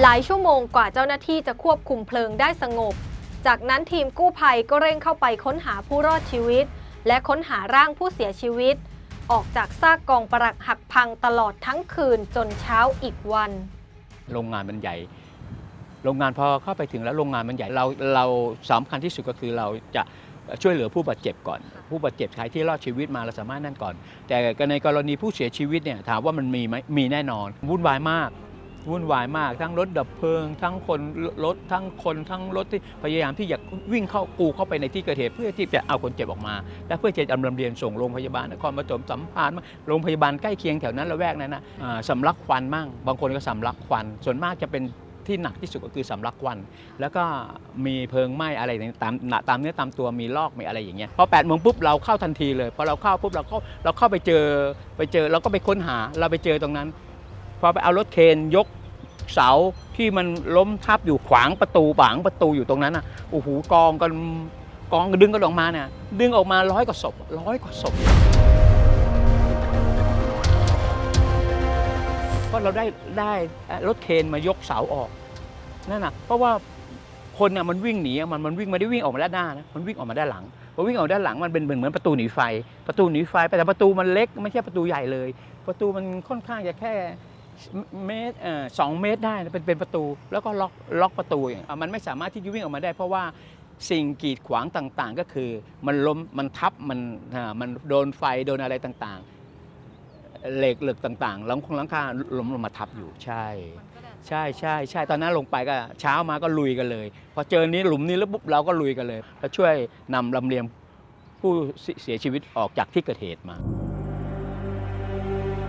หลายชั่วโมงกว่าเจ้าหน้าที่จะควบคุมเพลิงได้สงบ จากนั้นทีมกู้ภัยก็เร่งเข้าไปค้นหาผู้รอดชีวิต และค้นหาร่างผู้เสียชีวิต ออกจากซากกองปรักหักพังตลอดทั้งคืนจนเช้าอีกวัน โรงงานมันใหญ่ โรงงานพอเข้าไปถึงแล้วโรงงานมันใหญ่เราเราสำคัญที่สุดก็คือเราจะช่วยเหลือผู้บาดเจ็บก่อน ผู้บาดเจ็บใครที่รอดชีวิตมาเราสามารถนั่นก่อน แต่ในกรณีผู้เสียชีวิตเนี่ยถามว่ามันมีไหมมีแน่นอนวุ่นวายมาก วุ่นวายมาก ทั้งรถดับเพลิง ทั้งคนรถทั้งคนทั้งรถที่พยายามที่อยากวิ่งเข้ากูเข้าไปในที่เกิดเหตุเพื่อที่จะเอาคนเจ็บออกมา และเพื่อจะดำเรียนส่งโรงพยาบาลนครปฐมสัมพันธ์โรงพยาบาลใกล้เคียงแถวนั้นละแวกนั้นนะสำลักควันมั่ง บางคนก็สำลักควัน ส่วนมากจะเป็นที่หนักที่สุดก็คือสำลักควัน แล้วก็มีเพลิงไหม้อะไรต่างๆตามตามเนื้อตามตัวมีลอกมีอะไรอย่างเงี้ยพอ8ปดโมงปุ๊บเราเข้าทันทีเลยพอเราเข้าปุ๊บเราเข้าเราเข้าไปเจอไปเจอเราก็ไปค้นหาเราไปเจอตรงนั้น พอไปเอารถเคนยกเสาที่มันล้มทับอยู่ขวางประตูขวางประตูอยู่ตรงนั้นอะโอ้โหกองกันกองกันดึงกันออกมาเนี่ยดึงออกมาร้อยกว่าศพร้อยกว่าศพเพราะเราได้ได้รถเคนมายกเสาออกนั่นน่ะเพราะว่าคนน่ะมันวิ่งหนีมันมันวิ่งไม่ได้วิ่งออกมาด้านหน้านะมันวิ่งออกมาด้านหลังพอวิ่งออกด้านหลังมันเป็นเหมือนเหมือนประตูหนีไฟ ประตูหนีไฟแต่ประตูมันเล็กไม่ใช่ประตูใหญ่เลย ประตูมันค่อนข้างจะแค่ เมตรเอ่อสองเมตรได้นะเป็นเป็นประตู แล้วก็ล็อกล็อกประตูอย่างอะมันไม่สามารถที่จะวิ่งออกมาได้ เพราะว่าสิ่งกีดขวางต่างๆ ก็คือมันล้มมันทับมันอ่ามันโดนไฟโดนอะไรต่างๆ เหล็กเหล็กต่างๆหลังคงหลังคาล้มลงมาทับอยู่ใช่ใช่ใช่ใช่ตอนนั้นลงไปก็เช้ามาก็ลุยกันเลย พอเจอนี้หลุมนี้แล้วปุ๊บเราก็ลุยกันเลยแล้วช่วยนำลำเลียงผู้เสียชีวิตออกจากที่เกิดเหตุมา